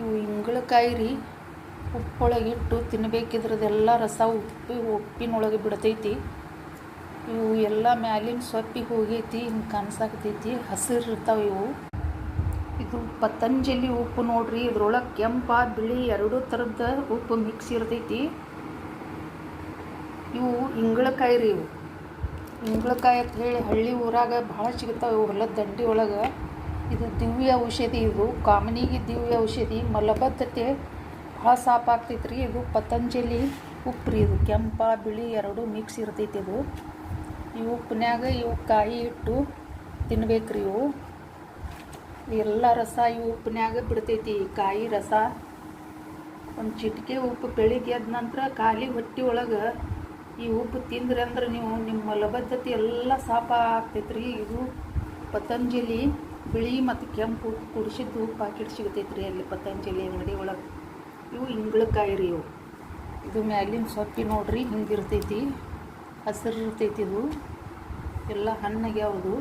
ಇವು ಇಂಗಳಕಾಯಿ ರೀ ಉಪ್ಪೊಳಗೆ ಇಟ್ಟು ತಿನ್ನಬೇಕಿದ್ರದೆಲ್ಲ ರಸ ಉಪ್ಪಿ ಉಪ್ಪಿನೊಳಗೆ ಬಿಡ್ತೈತಿ. ಇವು ಎಲ್ಲ ಮ್ಯಾಲಿನ ಸೊಪ್ಪಿಗೆ ಹೋಗೈತಿ ಹಿಂಗೆ ಕಾಣಿಸಾಕತೈತಿ, ಹಸಿರು ಇರ್ತಾವೆ ಇವು. ಇದು ಪತಂಜಲಿ ಉಪ್ಪು ನೋಡ್ರಿ, ಇದ್ರೊಳಗೆ ಕೆಂಪ, ಬಿಳಿ ಎರಡೂ ಥರದ ಉಪ್ಪು ಮಿಕ್ಸ್ ಇರ್ತೈತಿ. ಇವು ಇಂಗಳಕಾಯಿ ರೀ ಇವು. ಇಂಗಳಕಾಯಿ ಅಂತ ಹೇಳಿ ಹಳ್ಳಿ ಊರಾಗ ಭಾಳ ಸಿಗ್ತಾವೆ ಇವು ಹೊಲದ ದಂಡಿ ಒಳಗೆ. ಇದು ದಿವ್ಯ ಔಷಧಿ, ಇದು ಕಾಮನಿಗೆ ದಿವ್ಯ ಔಷಧಿ, ಮಲಬದ್ಧತೆ ಭಾಳ ಸಾಪ್ ಆಗ್ತೈತೆ ರೀ ಇದು ಪತಂಜಲಿ ಉಪ್ಪು ರೀ ಇದು ಕೆಂಪ, ಬಿಳಿ ಎರಡು ಮಿಕ್ಸ್ ಇರ್ತೈತಿ ಇದು. ಈ ಉಪ್ಪಿನಾಗ ಇವು ಕಾಯಿ ಇಟ್ಟು ತಿನ್ಬೇಕ್ರಿ ಇವು. ಎಲ್ಲ ರಸ ಈ ಉಪ್ಪಿನಾಗ ಬಿಡ್ತೈತಿ ಕಾಯಿ ರಸ. ಒಂದು ಚಿಟಿಕೆ ಉಪ್ಪು ಬೆಳಿಗ್ಗೆ ಎದ್ದ ನಂತರ ಖಾಲಿ ಹೊಟ್ಟೆ ಒಳಗೆ ಈ ಉಪ್ಪು ತಿಂದ್ರಿ ಅಂದ್ರೆ ನೀವು ನಿಮ್ಮ ಮಲಬದ್ಧತೆ ಎಲ್ಲ ಸಾಪ ಆಗ್ತೈತ್ರಿ, ಇದು ಪತಂಜಲಿ ಬಿಳಿ ಮತ್ತು ಕೆಂಪು ಕುಡಿಸಿದ್ದು ಪಾಕೆಟ್ ಸಿಗ್ತೈತ್ರಿ ಅಲ್ಲಿ ಪತಂಜಲಿ ಅಂಗಡಿ ಒಳಗೆ. ಇವು ಇಂಗ್ಳಕಾಯಿ ರೀ ಇವು. ಇದು ಮ್ಯಾಲಿನ ಸೊಪ್ಪಿ ನೋಡ್ರಿ ಹಿಂಗಿರ್ತೈತಿ. ಹಸಿರು ಇರ್ತೈತಿ ಇದು. ಎಲ್ಲ ಹಣ್ಣಾಗ್ಯಾವುದು